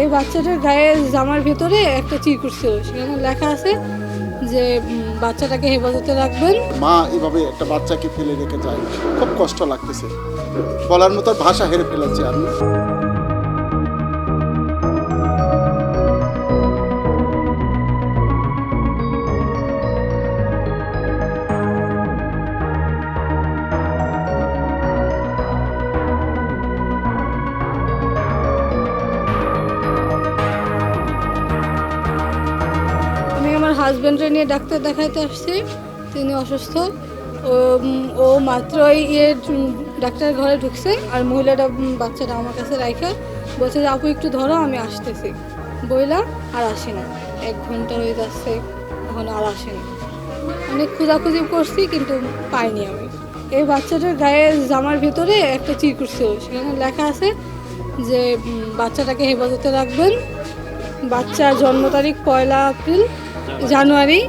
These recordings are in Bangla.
এই বাচ্চাটার গায়ে জামার ভেতরে একটা চিরকুট ছিল। সেখানে লেখা আছে যে বাচ্চাটাকে হেফাজতে রাখবেন। মা এভাবে একটা বাচ্চাকে ফেলে রেখে যায়। খুব কষ্ট লাগতেছে। বলার মতো ভাষা হেরে ফেলেছি আমি। হাজব্যান্ডকে নিয়ে ডাক্তার দেখাইতে আসছি। তিনি অসুস্থ। ও মাত্রই ইয়ে ডাক্তার ঘরে ঢুকছে আর মহিলাটা বাচ্চাটা আমার কাছে রাখা বলছে যে, আপু, একটু ধরো, আমি আসতেছি। বইলা, আর আসি না। এক ঘণ্টা হয়ে যাচ্ছে, এখন আর আসেনি অনেক খোঁজাখুঁজি করছি, কিন্তু পাইনি আমি। এই বাচ্চাটার গায়ে জামার ভিতরে একটা চিরকুট ছিল। সেখানে লেখা আছে যে বাচ্চাটাকে হেফাজতে রাখবেন। বাচ্চার জন্ম তারিখ পয়লা এপ্রিল। জানুয়ারি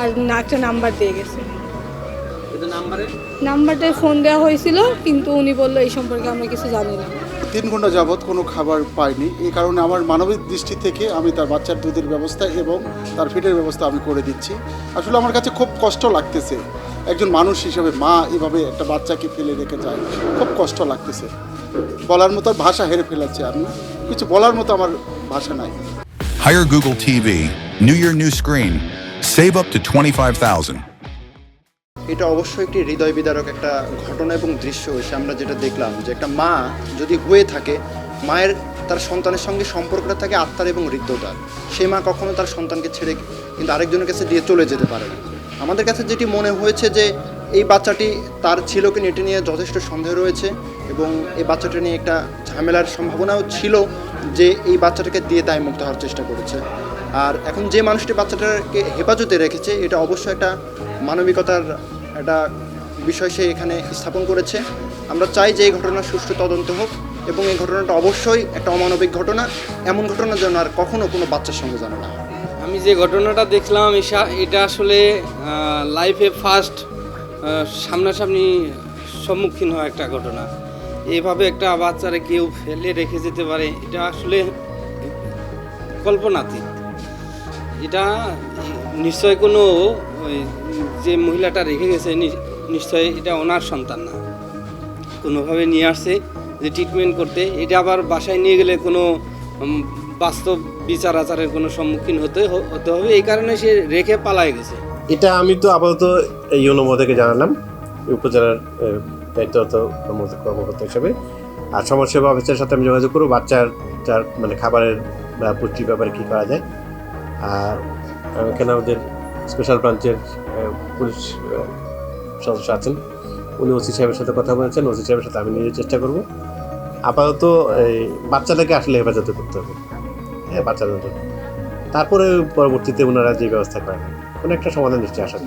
আর না একটা নাম্বার দিয়ে গেছে। নাম্বারটায় ফোন দেওয়া হয়েছিল কিন্তু উনি বলল এই সম্পর্কে আমরা কিছু জানি না। তিন ঘণ্টা যাবৎ কোনো খাবার পাইনি। এই কারণে আমার মানবিক দৃষ্টি থেকে আমি তার বাচ্চার দুধের ব্যবস্থা এবং তার ফিটের ব্যবস্থা আমি করে দিচ্ছি। আসলে আমার কাছে খুব কষ্ট লাগতেছে। একজন মানুষ হিসেবে মা এভাবে একটা বাচ্চাকে ফেলে রেখে যায় খুব কষ্ট লাগতেছে। বলার মতো ভাষা হেরে ফেলেছি আমি। কিছু বলার মতো আমার ভাষা নাই। Hire Google TV. New year, new screen. Save up to 25,000. এটা অবশ্যই একটি হৃদয় বিদারক একটা ঘটনা এবং দৃশ্য এসে আমরা যেটা দেখলাম যে একটা মা যদি হয়ে থাকে মায়ের তার সন্তানের সঙ্গে সম্পর্কটা থাকে আত্মার এবং হৃদ্যতার সেই মা কখনো তার সন্তানকে ছেড়ে কিন্তু আরেকজনের কাছে দিয়ে চলে যেতে পারে আমাদের কাছে যেটি মনে হয়েছে যে এই বাচ্চাটি তার ছিল কিনা এটি নিয়ে যথেষ্ট সন্দেহ রয়েছে এবং এই বাচ্চাটি নিয়ে একটা ঝামেলার সম্ভাবনাও ছিল যে এই বাচ্চাটাকে দিয়ে দায় মুক্ত হওয়ার চেষ্টা করেছে। আর এখন যে মানুষটি বাচ্চাটাকে হেফাজতে রেখেছে, এটা অবশ্যই একটা মানবিকতার একটা বিষয় সে এখানে স্থাপন করেছে। আমরা চাই যে এই ঘটনার সুষ্ঠু তদন্ত হোক এবং এই ঘটনাটা অবশ্যই একটা অমানবিক ঘটনা। এমন ঘটনা যেন আর কখনো কোনো বাচ্চার সঙ্গে জানা না আমি যে ঘটনাটা দেখলাম এটা আসলে লাইফে ফার্স্ট সামনাসামনি সম্মুখীন হওয়া একটা ঘটনা। এভাবে একটা বাচ্চারে কেউ ফেলে রেখে যেতে পারে, এটা আসলে কল্পনাতীত। এটা নিশ্চয় কোনো যে মহিলাটা রেখে গেছে নিশ্চয় এটা ওনার সন্তান না। কোনোভাবে নিয়ে আসছে যে ট্রিটমেন্ট করতে, এটা আবার বাসায় নিয়ে গেলে কোনো বাস্তব বিচার আচারের কোনো সম্মুখীন হতে হতে হবে, এই কারণে সে রেখে পালায় গেছে। এটা আমি তো আপাতত ইউনো মোদেরকে জানালাম, উপজেলার দায়িত্বরত কর্ম- কর্মকর্তা হিসেবে। আর সমাজসেবা অফিসের সাথে আমি যোগাযোগ করব, বাচ্চার যার মানে খাবারের বা পুষ্টির ব্যাপারে কী করা যায়। আর এখানে আমাদের স্পেশাল ব্রাঞ্চের পুলিশ সদস্য আছেন, উনি ওসি সাহেবের সাথে কথা বলেছেন, ওসি সাহেবের সাথে আমি নিজে চেষ্টা করব। আপাতত এই বাচ্চাটাকে আসলে হেফাজতে করতে হবে। হ্যাঁ বাচ্চাদের তারপরে পরবর্তীতে ওনারা যে ব্যবস্থা করেন কোনো একটা সমাধান নিশ্চয়ই আসা